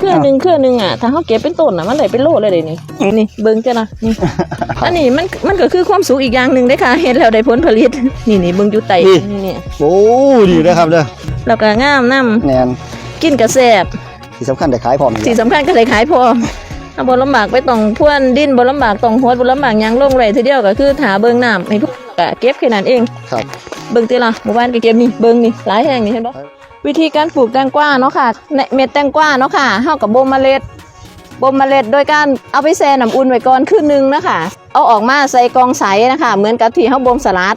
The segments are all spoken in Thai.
เครือหนึ่งเครือหนึ่งอะถ้าเขาเก็บเป็นต้นอะมันได้เป็นโลเลยเดี๋ยวนี้นี่เบิ่งจ้ะนะนี่อันนี้มันมันก็คือความสุขอีกอย่างหนึ่งได้อค่ะเห็นแล้วได้ผลผลิต นี่นี่เบิ่งอยู่ไตนี่ นี่นี่โอ้ดีนะครับเด้อแล้วก็งามน้แนนำกินกระแสบที่สำคัญได้ขายพร้อมที่สำคัญก็ได้ขายพอถ้าบ่ลำบากไปต้องพ่วนดินบ่ลำบากต้องโฮดบ่ลำบากหยังลงไว้ทีเดียวก็คือถาเบิ่งน้ำให้พวกก็เก็บแค่นั้นเอง ครับ เบิ่งติล่ะหมู่บ้านก็เก็บนี่เบิ่งนี่หลายแห่งนี่เห็นบ่ วิธีการปลูกแตงกวาเนาะค่ะในเม็ดแตงกวาเนาะค่ะเฮากับบ่มเมล็ดบ่มเมล็ดโดยการเอาไปแช่น้ำอุ่นไว้ก่อนคืนนึงนะคะเอาออกมาใส่กองใสนะคะ เหมือนกับที่เฮาบ่มสลัด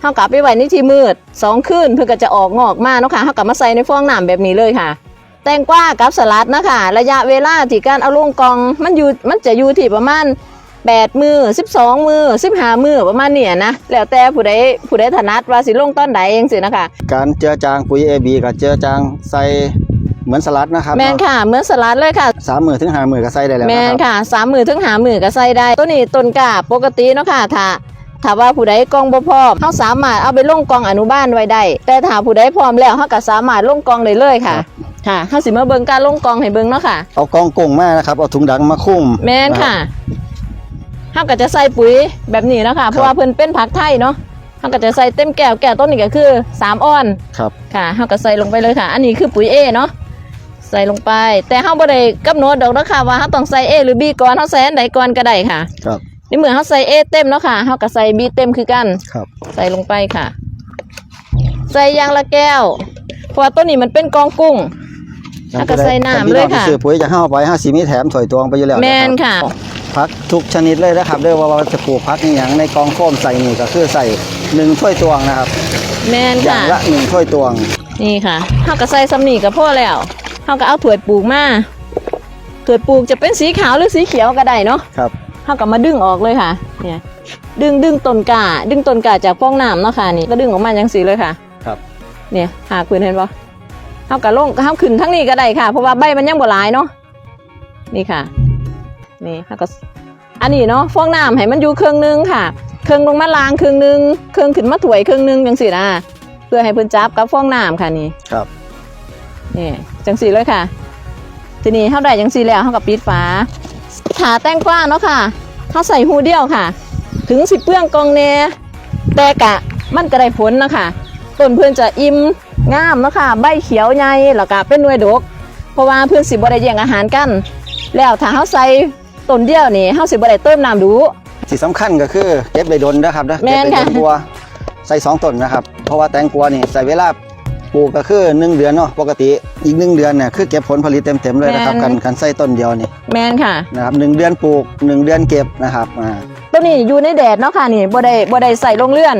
เฮากลับไปไว้ในที่มืดสองคืนเพื่อก็จะออกงอกมาเนาะค่ะเฮากลับมาใส่ในฟองน้ำแบบนี้เลยค่ะ แตงกวากับสลัดนะคะ ระยะเวลาที่การเอาลงกองมันอยู่มันจะอยู่ที่ประมาณ 8มือ12มือ15มือประมาณเนี้ยนะแล้วแต่ผู้ใดผู้ใดถนัดว่าสิลงต้นใดเองสินะคะการเจือจางปุ๋ย AB กับเจือจางใส่เหมือนสลัดนะครับแมนค่ะเหมือนสลัดเลยค่ะสามหมื่นถึงห้าหมื่นก็ใส่ได้แล้วแมนะนครับค่ะสามมือถึงหามือก็ใส่ได้ตัวนี้ต้นกล้าปกติเนาะค่ะถ้าถ้าว่าผู้ใดกองบ่พร้อมเขาสามารถเอาไปลงกองอนุบาลไว้ได้แต่ถ้าผู้ใดพร้อมแล้วเขาก็สามารถลงกองได้เลยค่ะค่ะเขาสิมาเบิ่งการลงกองให้เบิ่งเนาะค่ะเอากองกงมานะครับเอาถุงดังมาคลุ้มแมนค่ะ เขาก็จะใส่ปุ๋ยแบบนี้เนาะคะเพราะว่าเพิ่นเป็นผักไทยเนาะเขาก็จะใส่เต็มแก้วแก้วต้นนี้ก็คือสามอ้อนครับค่ะเขาก็ใส่ลงไปเลยค่ะ อันนี้คือปุ๋ย A เนาะใส่ลงไป แต่เขาบ่ได้กำหนดดอกนะคะว่าเขาต้องใส่ A หรือ B ก่อนเขาใส่อันใดก่อนก็ได้ค่ะ ครับในเมื่อเขาใส่ A เต็มเนาะค่ะเขาก็ใส่ B เต็มคือกันครับ ใส่ลงไปค่ะ ใส่อยางละแก้วเพราะว่าต้นนี้มันเป็นกองกุ้งแล้วก็ใส่น้ำเลยค่ะท่านพี่น้องที่ซื้อปุ๋ยจะห้าไปห้าสีมีแถมถอยตวงไปอยู่แล้วแมนะนครับค่ะ พักทุกชนิดเลยนะครับเรียกว่าว่าจะปลูกพักอหย่างในกองโฟมใส่นี่ก็คือใส่หนึ่งถ้วยตวงนะครับ แมนอย่าค่ะ งละหนึ่งถ้วยตวง นี่ค่ะเขาก็ใส่สำนีกับพ่อแล้วเขาก็เอาถั่วปลูกมาถั่วปลูกจะเป็นสีขาวหรือสีเขียวก็ได้เนาะครับเขาก็มาดึงออกเลยค่ะ เนี่ย ดึงดึงต้นกาดึงต้นกาจากฟองน้ำเนาะค่ะนี่ก็ดึงออกมาจังสีเลยค่ะ ครับ เนี่ยหาคืนเห็นปะเขาก็ลงเขาขึ้นทั้งนี้ก็ได้ค่ะ เพราะว่าใบมันยังบ่หลายเนาะ นี่ค่ะ นี่เขาก็อันนี้เนาะฟองน้ำให้มันอยู่เครื่องหนึงค่ะ เครื่องลงมาล้างเครื่องหนึงเครื่องขึ้นมาถวยเครื่องหนึงจังสีนะเพื่อให้เพิ่นจับกับฟองน้ำค่ะนี่ครับนี่จังสีเลยค่ะ ทีนี้เขาได้จังสีแล้วเขากับปิดฝาถาแตงกวาเนาะค่ะเขาใส่หูเดียวค่ะ ถึงสิเปื้องกองเนแต่กะมันก็ได้ผลนะคะต้นเพื่อนจะอิ่มงามเนาะค่ะ ใบเขียวใหญ่แล้วก็เป็นหน่วยดก เพราะว่าเพื่อนสิบ่ได้แย่งอาหารกัน แล้วถ้าเขาใส่ ต้นเดียวนี่เขาสิบ่ได้เติมน้ำดูที่สำคัญก็คือเก็บใบดนนะครับนะแม่เก็บนใบค่ะ ดนบัวใส่สองต้นนะครับ เพราะว่าแตงกวานี่ใส่เวลาปลูกก็คือหนึ่งเดือนเนาะปกติอีกหนึ่งเดือนเนี่ยคือเก็บผลผลิตเต็มๆเลยนะครับกันกันใส่ต้นเดียวนี่แมนค่ะ นะครับหนึ่งเดือนปลูกหนึ่งเดือนเก็บนะครับอ่าตัวนี้อยู่ในแดดเนาะค่ะนี่บ่ได้บ่ได้ใส่ลงเลื่อน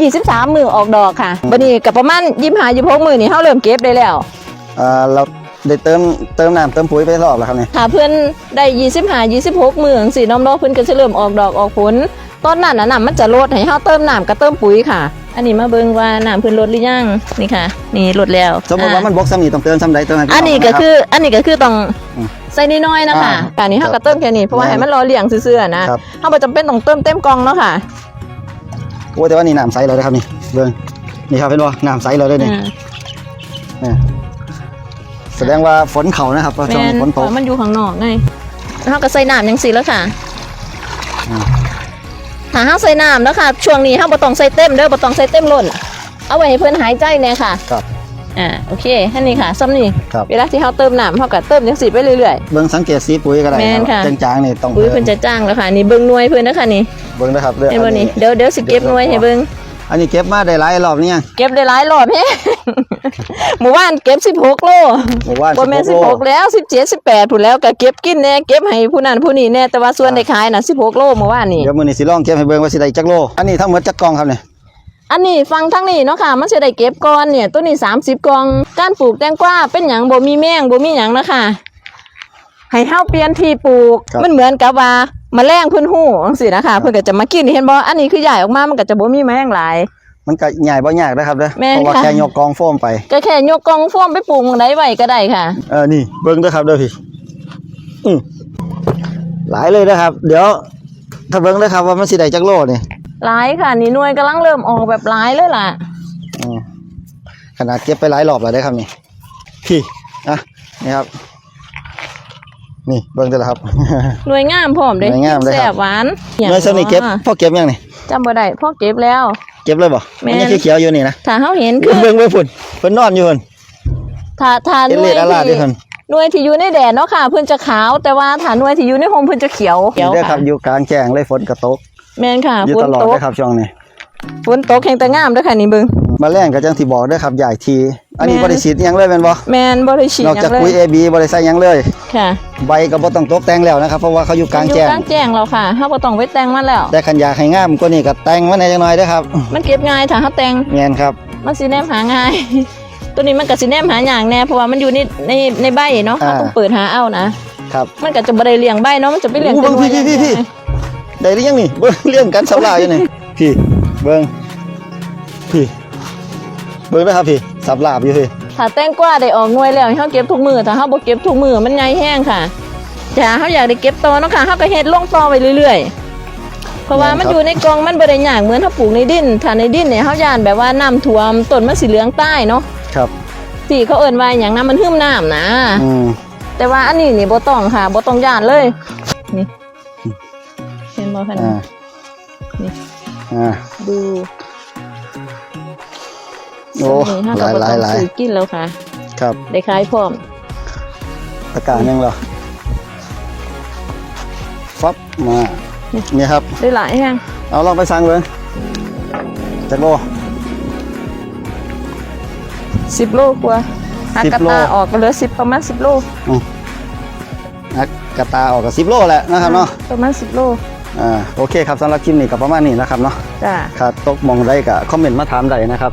23 มือออกดอกค่ะบัดนี้กับประมาณ25 26มือนี่เฮาเริ่มเก็บได้แล้วอ่าเรา ได้เติมเติมน้ำเติมปุ๋ยไปรอบแล้วครับเนี่ยถ้าเพื่อนได้25 26มือจังซี่น้องดอกเพิ่นก็สิเริ่มออกดอกออกผลตอนนั้นน่ะน้ำมันจะลดให้เฮาเติมน้ำกับเติมปุ๋ยค่ะ อันนี้มาเบิ่งว่าน้ำเพิ่นลดหรือยังนี่ค่ะ นี่ลดแล้วสมมติว่ามันบกซ้ำนี่ต้องเติมซ้ำใดเติมให้พี่อันนี้ก็ะรับคือ อันนี้ก็คือต้องอืมใส่น้อยๆนะคะอ่าการนี้เฮาก็เติมแค่นี้เพราะว่าแม่นให้มันรอเลี้ยงซื่อๆนะครับเฮาบ่จำเป็นต้องเติมเต็มกล่องเนาะค่ะโอ้แต่ว่านี่น้ำใสเลยนะครับนี่เบิ่งนี่ครับเห็นบ่น้ำใสเลยเด้อนี่อ่านี่ แสดงว่าฝนเขานะครับเพราะช่วงแม่นฝนตกเพราะมันอยู่ข้างนอกไงแล้วเราก็ใส่น้ำยังสิแล้วค่ะอืมถ้าเฮาใส่น้ำแล้วค่ะ ช่วงนี้เฮาบ่ต้องใส่เต็มเด้อบ่ต้องใส่เต็มล้นเอาไว้ให้เพิ่นหายใจแน่ค่ะครับอ่าโอเคแค่นี้ค่ะซ้ำนี่ครับเวลาที่เฮาเติมน้ำเฮาก็เติมจังสิไปเรื่อยเบิ่งสังเกตสีปุ๋ยก็ได้แม่นรับค่ะจางๆนี่ต้องๆปุ๋ยเพิ่นจะจ้างแล้วค่ะนี่เบิ่งหน่วยเพิ่นนะคะนี่เบิ่งนะครับด้อเห็นบ่อันี่เดี๋ยวเดี๋ยวสิเก็บหน่วยให้เบิ่ง อันนี้เก็บมาได้หลายรอบนี่ยังเก็บได้หลายรอบแฮะ หมู่บ้านเก็บ16โลหมู่บ้านบ่แม่น16โล16แล้ว17 18พุ่นแล้วก็เก็บกินแน่เก็บให้ผู้นั้นผู้นี้แน่แต่ว่าส่วนได้ขายน่ะ16โลเมื่อวานนี่ เดี๋ยวมื้อนี้สิลองเก็บให้เบิ่งว่าสิได้จักโล อันนี้ทั้งหมดจักกล่องครับเนี่ยอันนี้ฟังทั้งนี้เนาะค่ะ มันจะได้เก็บก่อนเนี่ย ตัวนี้ 30กล่อง การปลูกแตงกวาเป็นหยังบ่มีแมงบ่มีหยังนะคะให้เฮาเปลี่ยนที่ปลูกครับมันเหมือนกับว่า แมลงเพิ่นฮู้จังซี่นะคะเพิ่นก็จะมากินเห็นบ่อันนี้คือใหญ่ออกมามันก็จะบ่มีแมลงหลาย มันก็ใหญ่บ่ยากนะครับเด้อแม่นเพราะว่าค่ะ แค่ยกกองโฟมไป ก็แค่ยกกล่องโฟมไปปลูกหม้องใดไว้ก็ได้ค่ะ เออ นี่ เบิ้งด้วยครับเด้อพี่อืมหลายเลยนะครับ เดี๋ยว ถ้าเบิ้งด้วยครับว่ามันสิได้จักโลนี่หลายค่ะ นี่หน่วยกำลังเริ่มออกแบบหลายเลยล่ะ อืมขนาดเก็บไปหลายรอบแล้วได้อครับนี่ พี่นะนี่ครับ นี่เบิ่งเด้อละครับ หน่วยงามพร้อมเด้หน่วยงามเลยครับ แซ่บหวานเนยสนิเก็บพ่อเก็บยังนี่จำบ่ได้พ่อเก็บแล้ว เก็บเลยบ่แม่นมันยังเขียวๆอยู่นี่นะถ้าเฮาเห็นคือเบิ่งเบิ่งพุ่นเพิ่นนอนอยู่พุ่นถ้าถ้าหเอ็นน่เลวยดอาลาดที่ด้วยพุ่นหน่วยที่อยู่ในแดดเนาะค่ะเพิ่นจะขาวแต่ว่าถ้าหน่วยที่อยู่ในโฮมเพิ่นจะเขียวเขียวเด้อครัค่ะบอยู่กลางแจ้งเลยฝนกระตกแม่นค่ะอยู่ฝนตลอดตกเลยครับช่วงนี้ฝนตกแห่งแต่งามเด้อค่ะนี่เบิ่ง มาแรงก็จังที่บอกเด้อครับใหญ่ทีอันนี้แม่นบ่ได้ฉีดหยังเลยแม่นบ่แม่นบ่ได้ฉีดนอกหยัจากงเลปุ๋ยย AB บ่ได้ใส่หยังเลยค่ะ ใบก็บ่ต้องตกแต่งแล้วนะครับเพราะว่าเขาอยู่กลางอยู่แจ้งกลางแจ้งแล้วค่ะเฮาบ่ต้องไปแต่งมันแล้ว แต่คันอยากให้งามกว่านี้ก็แต่งมาแหน่จังหน่อยเด้อครับ มันเก็บง่ายถ้าเฮาแต่งแม่นครับมันสิแนมหาง่ายตัวนี้มันก็สิแนมหาอย่างแน่เพราะว่ามันอยู่ในในในใบเนาะอ่าเราต้องเปิดหาเอานะครับมันก็จะบ่ได้เลี้ยงใบเนาะมันจะไปเลี้ยงโอ้แต่หน่วยพี่พี่พี่อย่างเดียวได้หรือยังนี่เบิ่งเรื่องกันสำลาอยู่นี่พี่เบิ่งพี่ เบิ่งนะครับพี่สับลาบอยู่พี่ถ้าแตงกวาได้ออกหน่วยแล้วให้เฮาเก็บทุกมือถ้าเฮาบ่เก็บทุกมือมันใหญ่แห้งค่ะถ้าเฮาอยากได้เก็บต่อเนาะค่ะเฮาก็เฮ็ดลงต่อไปเรื่อยๆ เพราะว่ามันอยู่ในกล่องมันบ่ได้ยากเหมือนเฮาปลูกในดินถ้าในดินเนี่ยเฮาย่านแบบว่าน้ำท่วมต้นมันสิเหลืองใต้เนาะครับที่เขาเอิ้นว่าหยังน้ำมันหึมน้ำนะอืมแต่ว่าอันนี้นี่บ่ต้องค่ะบ่ต้องย่านเลยนี่เห็นบ่คะอ่านี่อ่าดู โอ้นี่หลายหลายหลายซื้อกินแล้วค่ะ ครับได้ขายพร้อมตะกร้ารยังเหรอฟับมานี่ครับ ได้หลายแฮงเอาลองไปสั่งเลยจักโล10โลกว่าหัก10กระโลตาออกก็เหลือ10ประมาณ10โลนักกระตาออกกับสิบโลแหละนะครับเนาะประมาณ10โลอ่าโอเคครับสำหรับคลิปนี้ก็ประมาณนี้นะครับเนาะจ้าครับตกมองได้ก็คอมเมนต์มาถามได้นะครับ